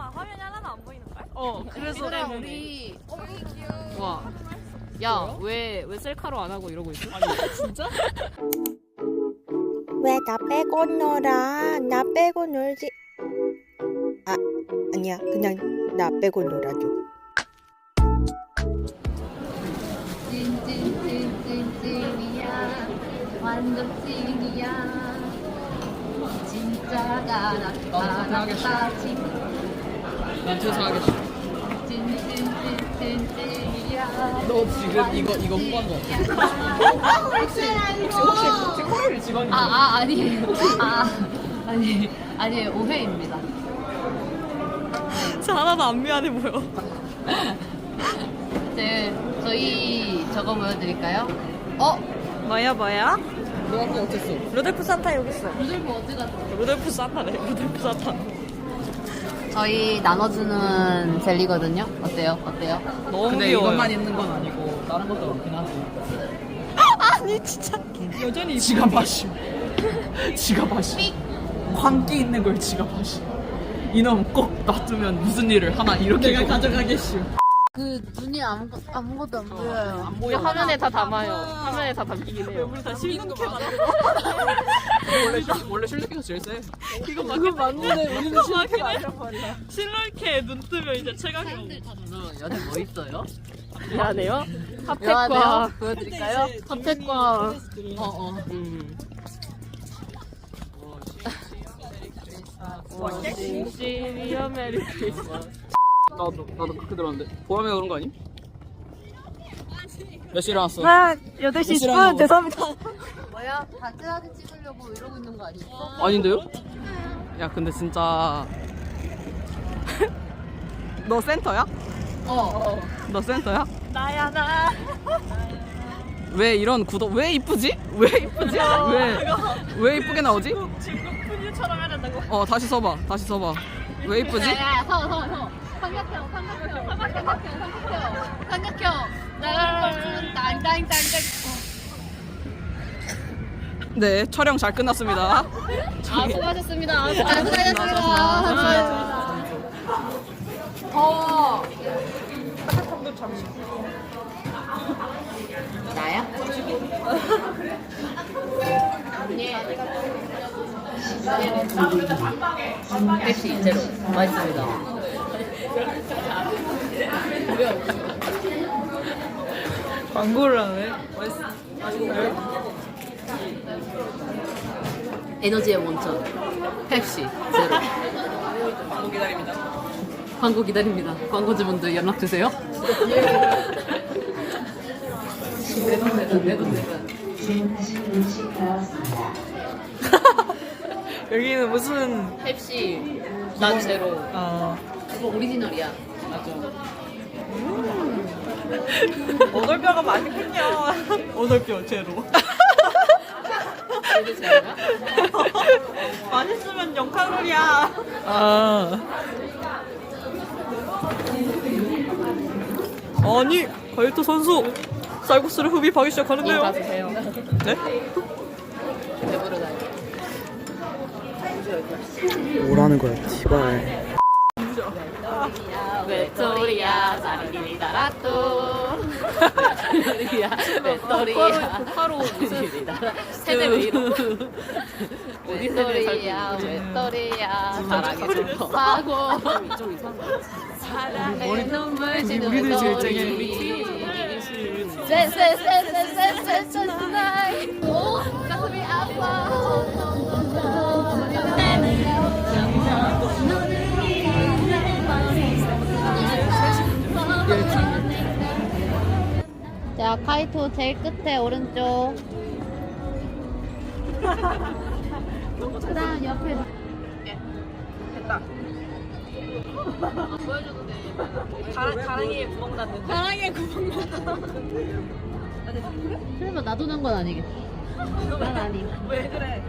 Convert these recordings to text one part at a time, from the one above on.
봐봐 화면이 하나도 안 보이는걸? 어 그래서 얘들아 우리 와. 야, 왜, 왜 셀카로 안 하고 이러고 있어? 아니, 진짜? 왜 나 빼고 놀아? 나 빼고 놀지. 아, 아니야. 그냥 나 빼고 놀아줘. 찐찐찐찐찐이야 완전 찐이야 진짜가 나타났다 찐 난 퇴사하겠어. 찐찐찐찐찐이야 너 지금 이거, 이거 홍보한 거 같아. 혹시, 혹시, 혹시, 혹시 코일 직원이 아, 아 아니에요 아 아니 아니에요 오해입니다 진짜 하나도 안 미안해 보여 이제 저희 저거 보여드릴까요? 어? 뭐야 뭐야? 너 아까 어땠어? 루돌프 산타 여기 있어 루돌프 어디 갔어? 루돌프 산타래 루돌프 산타 저희 나눠주는 젤리거든요 어때요? 어때요? 너무 근데 귀여워요 이것만 있는 건 아니고, 다른 것도 많긴 하지. 아니 진짜 여전히 지가 마심. 지가 마심. 광기 있는 걸 지가 마심. 이놈 꼭 놔두면 무슨 일을 하나 이렇게 내가 가져가겠슈. 그 눈이 아무, 아무것도 안 보여요 안 보여. 화면에 다 담아요. 화면에 다 담기긴 해요. 우리 다 실눈캐 맞아 원래 실- 원래 실력이가 제일 세. 이거 맞긴 맞는데 우리는 실눈캐 맞란 말이야 실눈캐 눈 뜨면 이제 최강이라고 여기 뭐 있어요? 미안해요. 핫팩과 보여드릴까요? 핫팩과 어어 음. 시리어 메리 크리스마스. 나도 나도 그렇게 들었는데 보람이가 그런 거 아니? 몇 시에 일어났어? 아 8시 실화냐고. 10분 죄송합니다 뭐야? 바지하게 찍으려고 이러고 있는 거 아니었어? 아닌데요? 야 근데 진짜 너 센터야? 어너 센터야? 나야 나 왜 이런 구도 왜 이쁘지? 왜 이쁘지? 왜왜 이쁘게 나오지? 중국 분유처럼 된다고 어 다시 서봐 다시 서봐 왜 이쁘지? 야야야 서서 서 삼각형 삼각형 삼각형 삼각형 삼각형 나라라라 땅땅땅땅 네 촬영 잘 끝났습니다. 아 수고하셨습니다. 아 수고하셨습니다. 더워 나야? 펩시 제로 맛있습니다. 광고를 하네 에너지의 원천. 펩시 제로. 광고 기다립니다. 광고 기다립니다. 광고주분들 연락 주세요. 내돈 내돈 내돈 내돈 여기는 무슨 펩시 난 제로. 어. 이거 오리지널이야. 맞죠 오돌뼈가 맛있군요 오돌뼈 제로 이게 제로야? 맛있으면 0칼로리야 아 아니 가이토 선수 쌀국수를 흡입하기 시작하는데요 다 드세요 네? 배부르다 뭐라는 거야, 티발. 외톨이야 사리리리다라또 외톨이야 외톨이야 하루 사리리리다라 세대 위로 외톨이야 외톨이야 사랑에 접하고 좀 이상한 사랑에 눈물 지는 우리들 제일 짱이야. 외톨이 쎄쎄쎄쎄쎄쎄 tonight 오 가슴이 아파 자 카이토 제일 끝에 오른쪽. 그 다음 옆에. 가랑이에 구멍 났는데. 가랑이에 구멍 설마 나도 난 건 아니겠지? 난 아니 왜 그래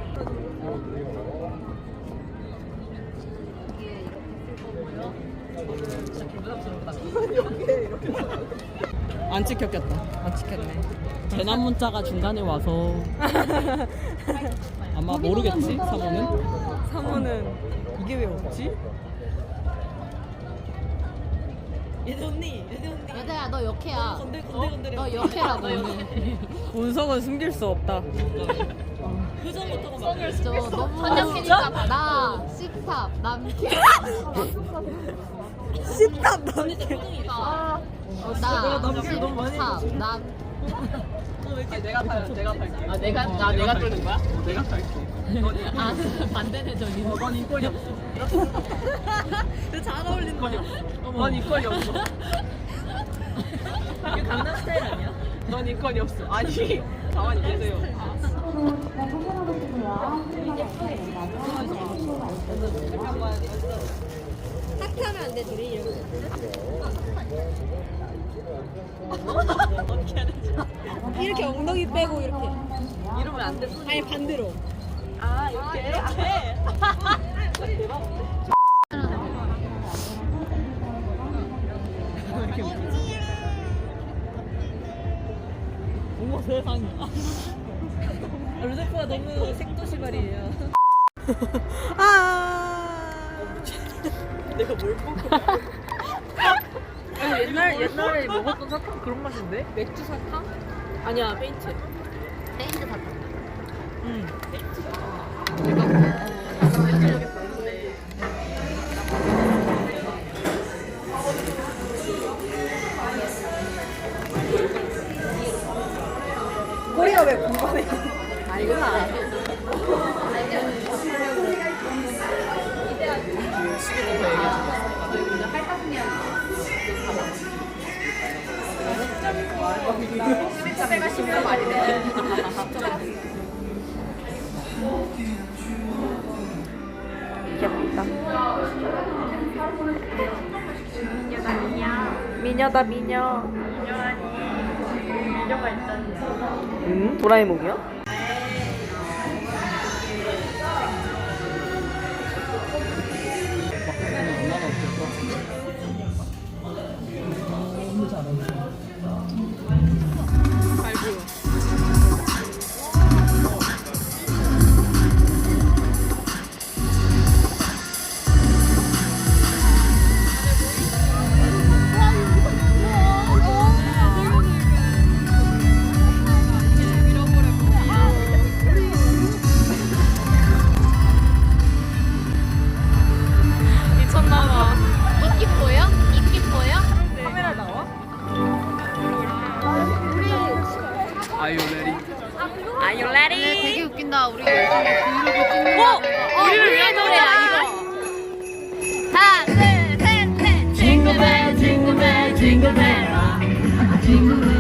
안 찍혔겠다. 안 찍혔네. 재난 문자가 중간에 와서 아마 모르겠지 사모는? 사모는 이게 왜 없지? 여자야 너 역해야. 너 역해라고. 운석은 숨길 수 없다. 저 너무 한약해니까 나 식탑. 남캐. 식탐 남 게. 나 남캐 너무 많이 식탑 남. 내가 탈, 내가 탈게. 아 내가 나 내가 뚫는 거야? 어, 내가 탈게. 아 반대네 저기. 어, 넌 인권이 없어. 잘 어울린다. 넌 인권이 없어. 이게 강남 스타일 아니야? 넌 인권이 없어. 아니, 가만히 계세요. 이 렇게 엉덩이 빼고 이렇게. 이러면 안 돼. 아니 반대로. 아, 이렇게, 이렇게. 어머 세상에. 루제프가 너무 생도시발이에요. 아. 내가 뭘 보고? 옛날 옛날에 먹었던 사탕 그런 맛인데? 맥주 사탕? 아니야 페인트. 페인트 사탕. 응. 꼬리가 귀엽다. 미녀다 미녀. 미녀가 있잖아. 응? 도라에몽이야? 우리 어? 어, 우리를 위한 노래야 이거. 하나, 둘, 셋, 넷. 징글벨, 징글벨, 징글벨. 징글벨.